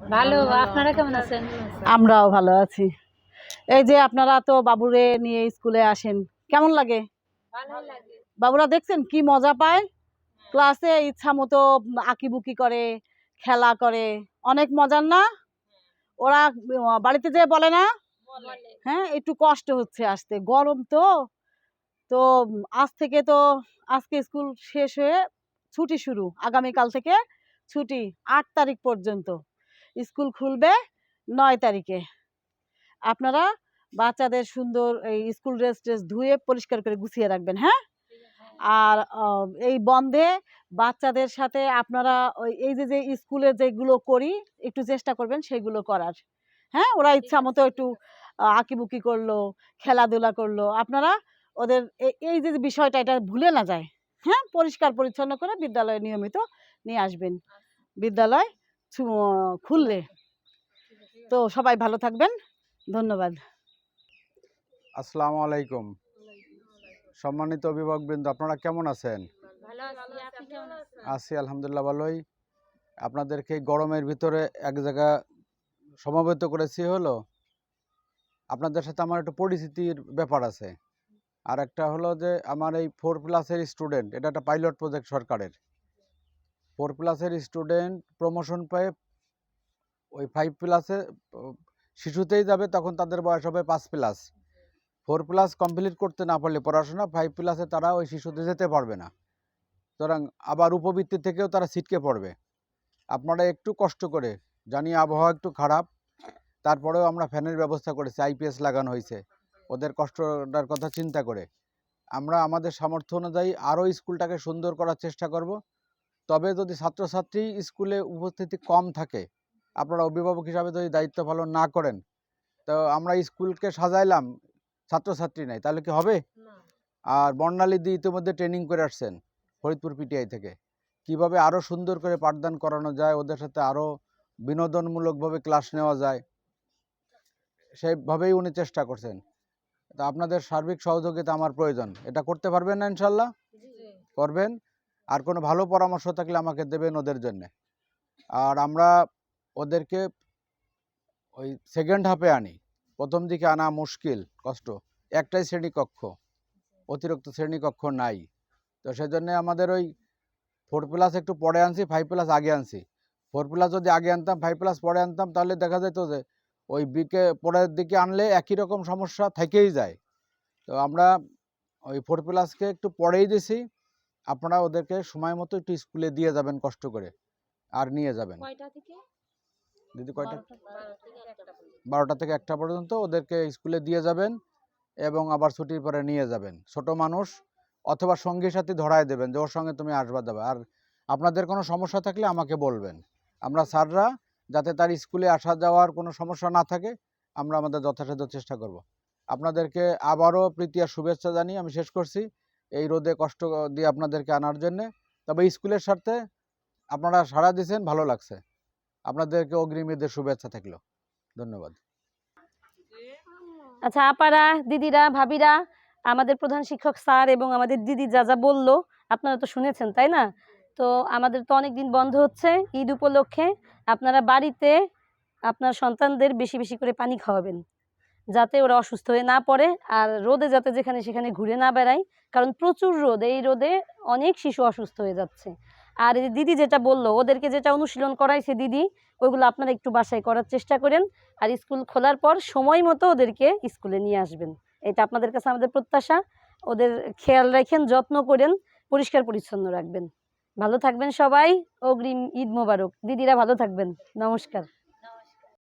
ভালো আপনারা কেমন আছেন? আমরাও ভালো আছি। এই যে আপনারা তো বাবুরে নিয়ে স্কুলে আসেন কেমন লাগে? বাবুরা দেখছেন কি মজা পায়? ক্লাসে ইচ্ছা মতো আঁকিবুকি করে খেলা করে অনেক মজার না? ওরা বাড়িতে যে বলে না? হ্যাঁ একটু কষ্ট হচ্ছে আসতে গরম তো। তো আজ থেকে তো আজকে স্কুল শেষ হয়ে ছুটি শুরু আগামীকাল থেকে ছুটি আট তারিখ পর্যন্ত। স্কুল খুলবে নয় তারিখে। আপনারা বাচ্চাদের সুন্দর এই স্কুল ড্রেস ট্রেস ধুয়ে পরিষ্কার করে গুছিয়ে রাখবেন হ্যাঁ? আর এই বন্ধে বাচ্চাদের সাথে আপনারা ওই এই যে যে স্কুলে যেগুলো করি একটু চেষ্টা করবেন সেগুলো করার হ্যাঁ? ওরা ইচ্ছা মতো একটু আঁকিবুকি করল খেলাধুলা করল আপনারা ওদের এই যে বিষয়টা এটা ভুলে না যায় হ্যাঁ? পরিষ্কার পরিচ্ছন্ন করে বিদ্যালয়ে নিয়মিত নিয়ে আসবেন। বিদ্যালয় ছু- খুললে। তো সবাই ভালো থাকবেন। ধন্যবাদ। আসসালামু আলাইকুম সম্মানিত অভিভাবকবৃন্দ আপনারা কেমন আছেন? আছি আপনি কেমন আছেন? আছি আলহামদুলিল্লাহ ভালোই। আপনাদেরকে গরমের ভিতরে এক জায়গা সমবেত করেছি হলো আপনাদের সাথে আমার একটা পরিচিতির ব্যাপার আছে। আর একটা হলো যে আমার এই ফোর প্লাসের স্টুডেন্ট এটা একটা পাইলট প্রজেক্ট সরকারের। ফোর প্লাসের স্টুডেন্ট প্রমোশন পেয়ে। ওই ফাইভ প্লাসে শিশুতেই যাবে, তখন তাদের বয়স হবে পাঁচ প্লাস ফোর প্লাস কমপ্লিট করতে না পারলে পড়াশোনা ফাইভ প্লাসে তারা ওই শিশুতে যেতে পারবে না। সুতরাং আবার উপবৃত্তি থেকেও তারা ছিটকে পড়বে। আপনারা একটু কষ্ট করে, জানি আবহাওয়া একটু খারাপ, তারপরেও আমরা ফ্যানের ব্যবস্থা করেছি আইপিএস লাগানো হয়েছে। ওদের কষ্টটার কথা চিন্তা করে। আমরা আমাদের সামর্থ্য অনুযায়ী আরও স্কুলটাকে সুন্দর করার চেষ্টা করব। তবে যদি ছাত্রছাত্রী স্কুলে উপস্থিতি কম থাকে আপনারা অভিভাবক হিসাবে যদি দায়িত্ব পালন না করেন তো আমরা স্কুলকে সাজাইলাম ছাত্রছাত্রী নাই তাহলে কি হবে? আর বর্ণালী দি ইতিমধ্যে ট্রেনিং করে আসছেন ফরিদপুর পিটিআই থেকে। কীভাবে আরও সুন্দর করে পাঠদান করানো যায় ওদের সাথে আরও বিনোদনমূলকভাবে ক্লাস নেওয়া যায় সেইভাবেই উনি চেষ্টা করছেন। তা আপনাদের সার্বিক সহযোগিতা আমার প্রয়োজন এটা করতে পারবেন না ইনশাল্লাহ? করবেন? আর কোনো ভালো পরামর্শ থাকলে আমাকে দেবেন ওদের জন্যে। আর আমরা ওদেরকে ওই সেকেন্ড হাফে আনি। প্রথম দিকে আনা মুশকিল, কষ্ট। একটাই শ্রেণীকক্ষ। অতিরিক্ত শ্রেণীকক্ষ নাই। তো সেজন্য আমাদের ওই ফোর প্লাস একটু পরে আনছি ফাইভ প্লাস আগে আনছি। ফোর প্লাস যদি আগে আনতাম ফাইভ প্লাস পরে আনতাম, তাহলে দেখা যেত যে ওই বিকে পরের দিকে আনলে একই রকম সমস্যা থেকেই যায়। তো আমরা ওই ফোর প্লাসকে একটু পরেই দিছি। আপনারা ওদেরকে সময় মতো একটু স্কুলে দিয়ে যাবেন কষ্ট করে আর নিয়ে যাবেন। দিদি কয়টা। বারোটা থেকে একটা পর্যন্ত। ওদেরকে স্কুলে দিয়ে যাবেন এবং আবার ছুটির পরে নিয়ে যাবেন। ছোট মানুষ অথবা সঙ্গী সাথী ধরায় দেবেন যে ওর সঙ্গে তুমি আসবা দেবে আর আপনাদের কোনো সমস্যা থাকলে আমাকে বলবেন। আমরা স্যাররা যাতে তার স্কুলে আসা যাওয়ার কোনো সমস্যা না থাকে আমরা আমাদের যথাসাধ্য চেষ্টা করব। আপনাদেরকে আবারও প্রীতি আর শুভেচ্ছা জানিয়ে আমি শেষ করছি। এই রোদে কষ্ট দিয়ে আপনাদেরকে আনার জন্যে। তবে স্কুলের স্বার্থে আপনারা সাড়া দিয়েছেন, ভালো লাগছে। আপনাদেরকে অগ্রিম ঈদের শুভেচ্ছা থাকল। ধন্যবাদ। আচ্ছা আপারা, দিদিরা, ভাবিরা, আমাদের প্রধান শিক্ষক স্যার এবং আমাদের দিদি যা যা বলল, আপনারা তো শুনেছেন, তাই না? তো আমাদের তো অনেক দিন বন্ধ হচ্ছে ঈদ উপলক্ষে। আপনারা বাড়িতে আপনার সন্তানদের বেশি বেশি করে পানি খাওয়াবেন। যাতে ওরা অসুস্থ হয়ে না পড়ে আর রোদে যাতে যেখানে সেখানে ঘুরে না বেড়ায়। কারণ প্রচুর রোদ, এই রোদে অনেক শিশু অসুস্থ হয়ে যাচ্ছে। আর এই দিদি যেটা বলল, ওদেরকে যেটা অনুশীলন করাইছে দিদি, ওইগুলো আপনারা একটু বাসায় করার চেষ্টা করেন। আর স্কুল খোলার পর সময় মতো ওদেরকে স্কুলে নিয়ে আসবেন। এটা আপনাদের কাছে আমাদের প্রত্যাশা। ওদের খেয়াল রাখেন, যত্ন করেন, পরিষ্কার পরিচ্ছন্ন রাখবেন। ভালো থাকবেন সবাই। অগ্রিম ঈদ মোবারক। দিদিরা ভালো থাকবেন। নমস্কার।